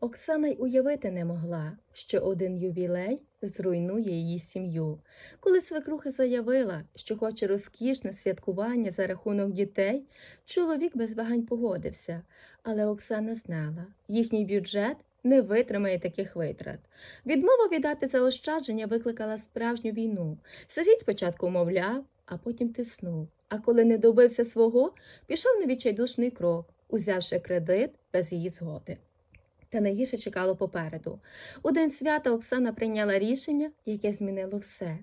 Оксана й уявити не могла, що один ювілей зруйнує її сім'ю. Коли свекруха заявила, що хоче розкішне святкування за рахунок дітей, чоловік без вагань погодився, але Оксана знала, їхній бюджет не витримає таких витрат. Відмова віддати заощадження викликала справжню війну. Сергій спочатку мовляв, а потім тиснув. А коли не добився свого, пішов на відчайдушний крок, узявши кредит без її згоди. Та найгірше чекало попереду. У день свята Оксана прийняла рішення, яке змінило все.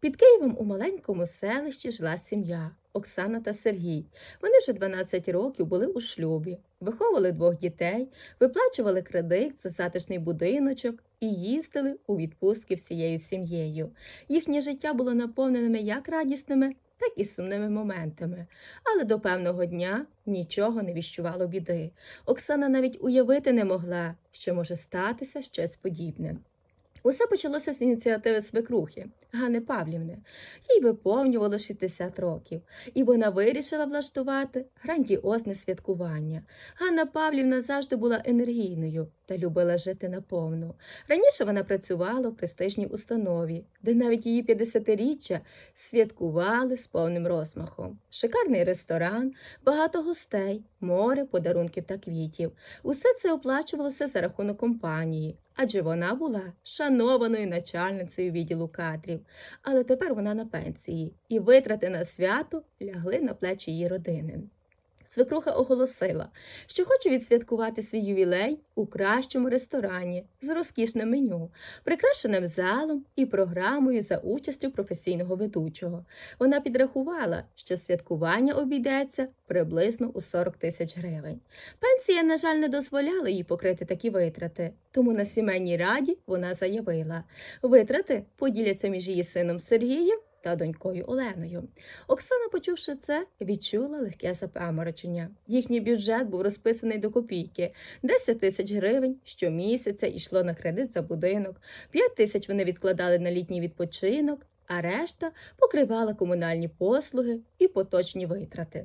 Під Києвом у маленькому селищі жила сім'я Оксана та Сергій. Вони вже 12 років були у шлюбі, виховували двох дітей, виплачували кредит за затишний будиночок і їздили у відпустки всією сім'єю. Їхнє життя було наповненими як радісними, так і сумними моментами. Але до певного дня нічого не віщувало біди. Оксана навіть уявити не могла, що може статися щось подібне. Усе почалося з ініціативи свекрухи Гани Павлівни. Їй виповнювало 60 років, і вона вирішила влаштувати грандіозне святкування. Ганна Павлівна завжди була енергійною та любила жити наповну. Раніше вона працювала в престижній установі, де навіть її 50-річчя святкували з повним розмахом. Шикарний ресторан, багато гостей, море, подарунків та квітів. Усе це оплачувалося за рахунок компанії, адже вона була шанованою начальницею відділу кадрів. Але тепер вона на пенсії, і витрати на свято лягли на плечі її родини. Свекруха оголосила, що хоче відсвяткувати свій ювілей у кращому ресторані з розкішним меню, прикрашеним залом і програмою за участю професійного ведучого. Вона підрахувала, що святкування обійдеться приблизно у 40 тисяч гривень. Пенсія, на жаль, не дозволяла їй покрити такі витрати, тому на сімейній раді вона заявила, витрати поділяться між її сином Сергієм та донькою Оленою. Оксана, почувши це, відчула легке запаморочення. Їхній бюджет був розписаний до копійки: 10 тисяч гривень щомісяця йшло на кредит за будинок, 5 тисяч вони відкладали на літній відпочинок, а решта покривала комунальні послуги і поточні витрати.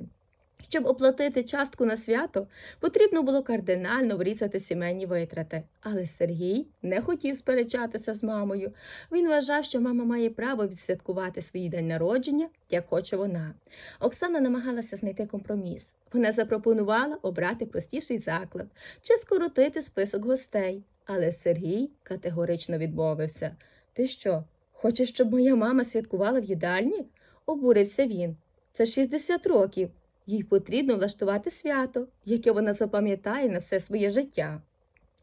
Щоб оплатити частку на свято, потрібно було кардинально врізати сімейні витрати. Але Сергій не хотів сперечатися з мамою. Він вважав, що мама має право відсвяткувати свій день народження, як хоче вона. Оксана намагалася знайти компроміс. Вона запропонувала обрати простіший заклад чи скоротити список гостей. Але Сергій категорично відмовився. Ти що, хочеш, щоб моя мама святкувала в їдальні? Обурився він. Це 60 років. Їй потрібно влаштувати свято, яке вона запам'ятає на все своє життя.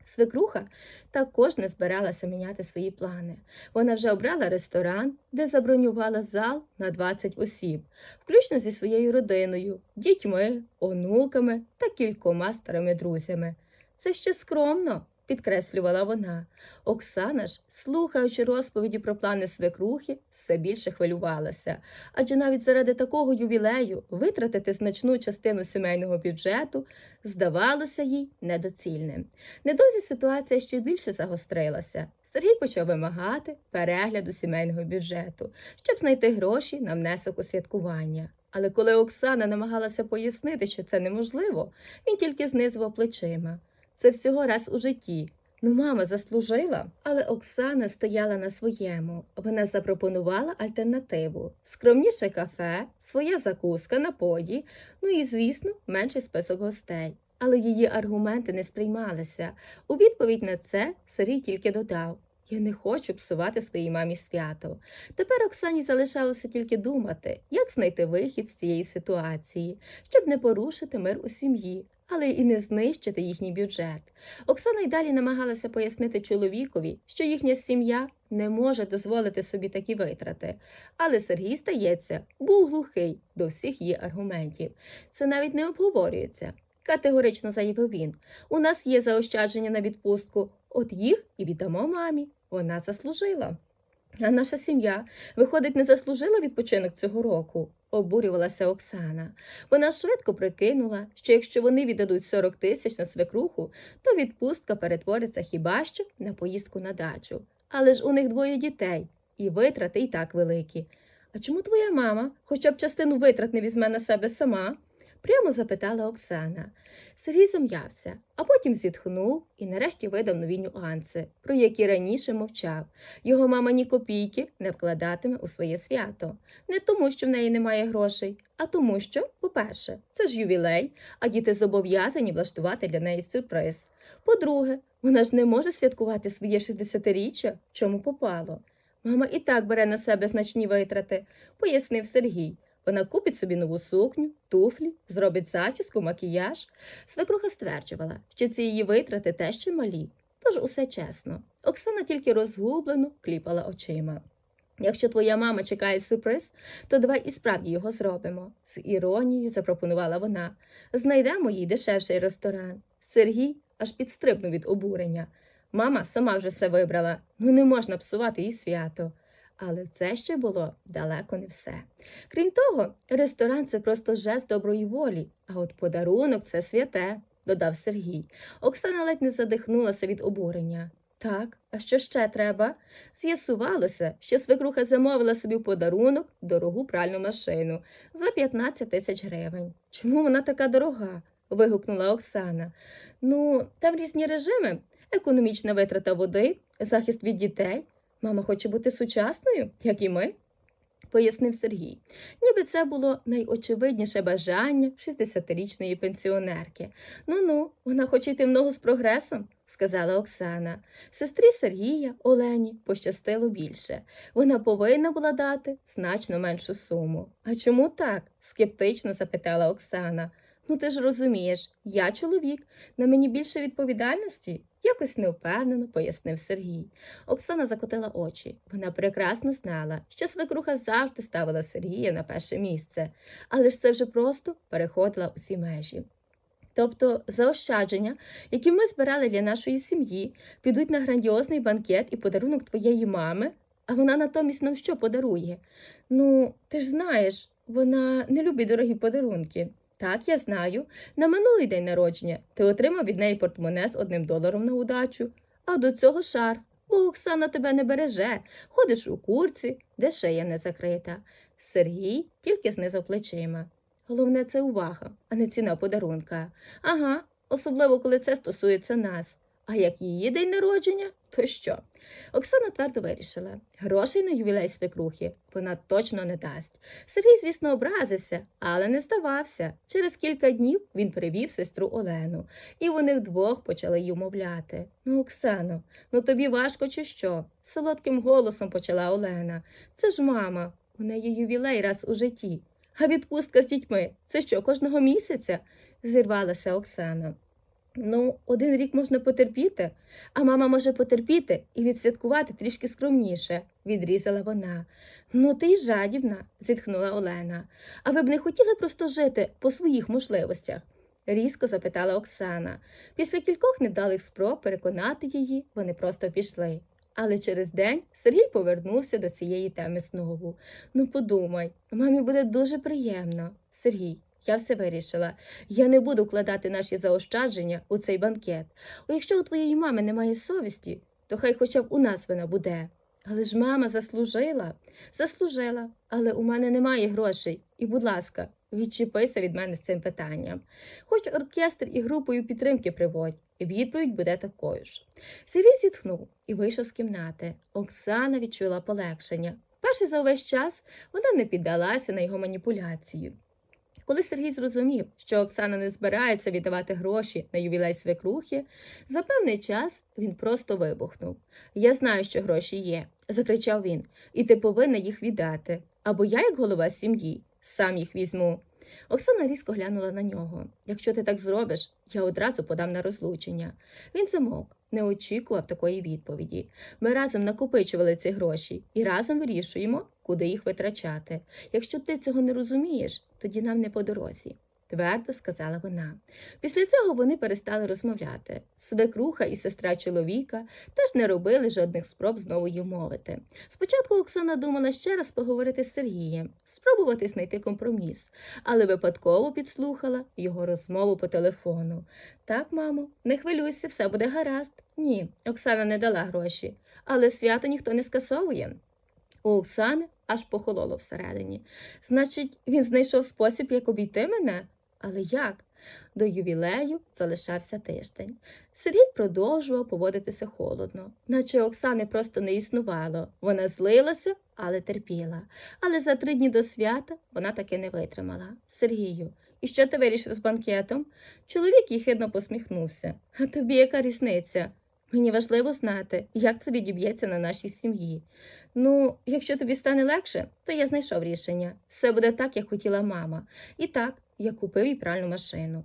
Свекруха також не збиралася міняти свої плани. Вона вже обрала ресторан, де забронювала зал на 20 осіб, включно зі своєю родиною, дітьми, онуками та кількома старими друзями. Це ще скромно, підкреслювала вона. Оксана ж, слухаючи розповіді про плани свекрухи, все більше хвилювалася, адже навіть заради такого ювілею витратити значну частину сімейного бюджету здавалося їй недоцільним. Недовзі ситуація ще більше загострилася. Сергій почав вимагати перегляду сімейного бюджету, щоб знайти гроші на внесок у святкування. Але коли Оксана намагалася пояснити, що це неможливо, він тільки знизував плечима. Це всього раз у житті. Ну, мама заслужила. Але Оксана стояла на своєму. Вона запропонувала альтернативу: скромніше кафе, своя закуска, напої, ну і, звісно, менший список гостей. Але її аргументи не сприймалися. У відповідь на це Сергій тільки додав: Я не хочу псувати своїй мамі свято. Тепер Оксані залишалося тільки думати, як знайти вихід з цієї ситуації, щоб не порушити мир у сім'ї, але і не знищити їхній бюджет. Оксана й далі намагалася пояснити чоловікові, що їхня сім'я не може дозволити собі такі витрати. Але Сергій, стається, був глухий до всіх її аргументів. Це навіть не обговорюється. Категорично заявив він. У нас є заощадження на відпустку, от їх і віддамо мамі. Вона заслужила. А наша сім'я, виходить, не заслужила відпочинок цього року, обурювалася Оксана. Вона швидко прикинула, що якщо вони віддадуть 40 тисяч на свекруху, то відпустка перетвориться хіба що на поїздку на дачу. Але ж у них двоє дітей, і витрати й так великі. А чому твоя мама хоча б частину витрат не візьме на себе сама? Прямо запитала Оксана. Сергій зам'явся, а потім зітхнув і нарешті видав нові нюанси, про які раніше мовчав. Його мама ні копійки не вкладатиме у своє свято. Не тому, що в неї немає грошей, а тому, що, по-перше, це ж ювілей, а діти зобов'язані влаштувати для неї сюрприз. По-друге, вона ж не може святкувати своє 60-річчя, в чому попало. Мама і так бере на себе значні витрати, пояснив Сергій. Вона купить собі нову сукню, туфлі, зробить зачіску, макіяж. Свекруха стверджувала, що ці її витрати теж малі. Тож усе чесно. Оксана тільки розгублено кліпала очима. Якщо твоя мама чекає сюрприз, то давай і справді його зробимо, з іронією запропонувала вона. Знайдемо їй дешевший ресторан. Сергій аж підстрибнув від обурення. Мама сама вже все вибрала, ну не можна псувати їй свято. Але це ще було далеко не все. Крім того, ресторан це просто жест доброї волі, а от подарунок це святе, додав Сергій. Оксана ледь не задихнулася від обурення. Так, а що ще треба? З'ясувалося, що свекруха замовила собі в подарунок дорогу пральну машину за 15 тисяч гривень. Чому вона така дорога? вигукнула Оксана. Ну, там різні режими, економічна витрата води, захист від дітей. Мама хоче бути сучасною, як і ми, пояснив Сергій. Ніби це було найочевидніше бажання 60-річної пенсіонерки. Ну ну, вона хоче йти в ногу з прогресом, сказала Оксана. Сестрі Сергія Олені пощастило більше. Вона повинна була дати значно меншу суму. А чому так? скептично запитала Оксана. Ну ти ж розумієш, я чоловік, на мені більше відповідальності, якось невпевнено пояснив Сергій. Оксана закотила очі. Вона прекрасно знала, що свекруха завжди ставила Сергія на перше місце, але ж це вже просто переходила усі межі. Тобто заощадження, які ми збирали для нашої сім'ї, підуть на грандіозний банкет і подарунок твоєї мами, а вона натомість нам що подарує? Ну, ти ж знаєш, вона не любить дорогі подарунки. Так, я знаю. На минулий день народження ти отримав від неї портмоне з одним доларом на удачу, а до цього шарф, бо Оксана тебе не береже, ходиш у курці, де шия не закрита. Сергій тільки знизав плечима. Головне це увага, а не ціна подарунка. Ага, особливо коли це стосується нас. А як її день народження, то що? Оксана твердо вирішила грошей на ювілей свекрухи вона точно не дасть. Сергій, звісно, образився, але не здавався. Через кілька днів він привів сестру Олену, і вони вдвох почали її умовляти. Ну, Оксано, ну тобі важко чи що? Солодким голосом почала Олена. Це ж мама, у неї ювілей раз у житті. А відпустка з дітьми це що, кожного місяця? зірвалася Оксана. Ну, один рік можна потерпіти, а мама може потерпіти і відсвяткувати трішки скромніше, відрізала вона. Ну, ти й жадібна, зітхнула Олена. А ви б не хотіли просто жити по своїх можливостях? різко запитала Оксана. Після кількох невдалих спроб переконати її, вони просто пішли. Але через день Сергій повернувся до цієї теми знову. Ну, подумай, мамі буде дуже приємно. Сергій, я все вирішила. Я не буду вкладати наші заощадження у цей банкет. О, якщо у твоєї мами немає совісті, то хай хоча б у нас вона буде. Але ж мама заслужила, заслужила, але у мене немає грошей. І, будь ласка, відчепися від мене з цим питанням. Хоч оркестр і групою підтримки приводь, і відповідь буде такою ж. Сергій зітхнув і вийшов з кімнати. Оксана відчула полегшення. Перший за увесь час вона не піддалася на його маніпуляцію. Коли Сергій зрозумів, що Оксана не збирається віддавати гроші на ювілей свекрухи, за певний час він просто вибухнув. Я знаю, що гроші є, закричав він, і ти повинна їх віддати. Або я, як голова сім'ї, сам їх візьму. Оксана різко глянула на нього. Якщо ти так зробиш, я одразу подам на розлучення. Він замовк, не очікував такої відповіді. Ми разом накопичували ці гроші і разом вирішуємо, куди їх витрачати. Якщо ти цього не розумієш, тоді нам не по дорозі. Твердо сказала вона. Після цього вони перестали розмовляти. Свекруха і сестра чоловіка теж не робили жодних спроб знову її мовити. Спочатку Оксана думала ще раз поговорити з Сергієм, спробувати знайти компроміс, але випадково підслухала його розмову по телефону. Так, мамо, не хвилюйся, все буде гаразд. Ні, Оксана не дала гроші, але свято ніхто не скасовує. У Оксани аж похололо всередині. Значить, він знайшов спосіб, як обійти мене? Але як? До ювілею залишався тиждень. Сергій продовжував поводитися холодно, наче Оксани просто не існувало. Вона злилася, але терпіла. Але за три дні до свята вона таки не витримала. Сергію, і що ти вирішив з банкетом? Чоловік їхидно посміхнувся. А тобі яка різниця? Мені важливо знати, як це відіб'ється на нашій сім'ї. Ну, якщо тобі стане легше, то я знайшов рішення. Все буде так, як хотіла мама. І так, я купив їй пральну машину.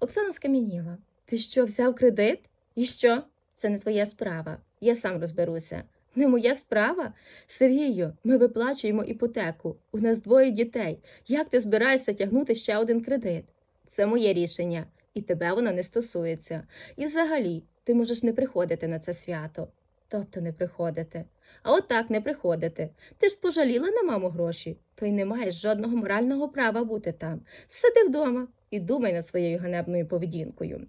Оксана скам'яніла. Ти що, взяв кредит? І що? Це не твоя справа. Я сам розберуся. Не моя справа? Сергію, ми виплачуємо іпотеку. У нас двоє дітей. Як ти збираєшся тягнути ще один кредит? Це моє рішення, і тебе воно не стосується. І взагалі, ти можеш не приходити на це свято. Тобто не приходити. А отак не приходити. Ти ж пожаліла на маму гроші, то й не маєш жодного морального права бути там. Сиди вдома і думай над своєю ганебною поведінкою.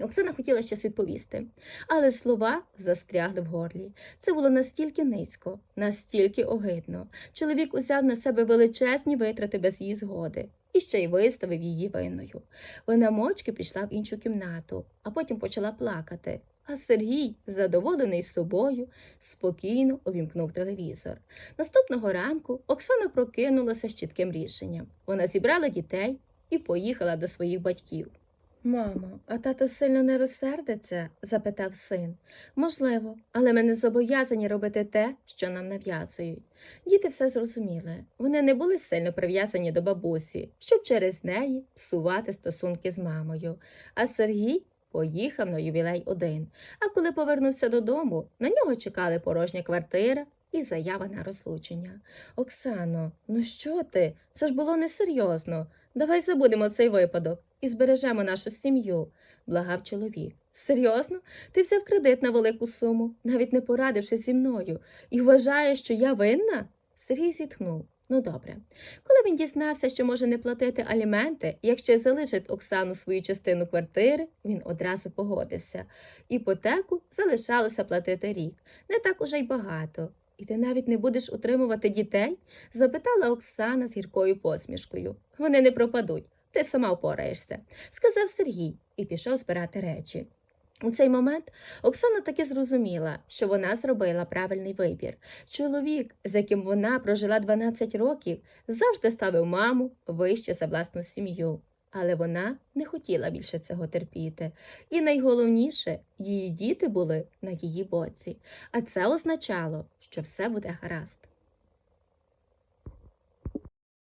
Оксана хотіла щось відповісти, але слова застрягли в горлі. Це було настільки низько, настільки огидно. Чоловік узяв на себе величезні витрати без її згоди і ще й виставив її винною. Вона мовчки пішла в іншу кімнату, а потім почала плакати. А Сергій, задоволений собою, спокійно увімкнув телевізор. Наступного ранку Оксана прокинулася з чітким рішенням. Вона зібрала дітей і поїхала до своїх батьків. Мамо, а тато сильно не розсердиться? запитав син. Можливо, але ми не зобов'язані робити те, що нам нав'язують. Діти все зрозуміли. Вони не були сильно прив'язані до бабусі, щоб через неї псувати стосунки з мамою. А Сергій поїхав на ювілей один. А коли повернувся додому, на нього чекали порожня квартира і заява на розлучення. Оксано, ну що ти? Це ж було несерйозно. Давай забудемо цей випадок і збережемо нашу сім'ю, благав чоловік. Серйозно? Ти взяв кредит на велику суму, навіть не порадившись зі мною, і вважаєш, що я винна? Сергій зітхнув. Ну добре. Коли він дізнався, що може не платити аліменти, якщо залишить Оксану свою частину квартири, він одразу погодився. Іпотеку залишалося платити рік. Не так уже й багато. І ти навіть не будеш утримувати дітей? запитала Оксана з гіркою посмішкою. Вони не пропадуть, ти сама впораєшся, сказав Сергій і пішов збирати речі. У цей момент Оксана таки зрозуміла, що вона зробила правильний вибір. Чоловік, з яким вона прожила 12 років, завжди ставив маму вище за власну сім'ю. Але вона не хотіла більше цього терпіти. І найголовніше, її діти були на її боці. А це означало, що все буде гаразд.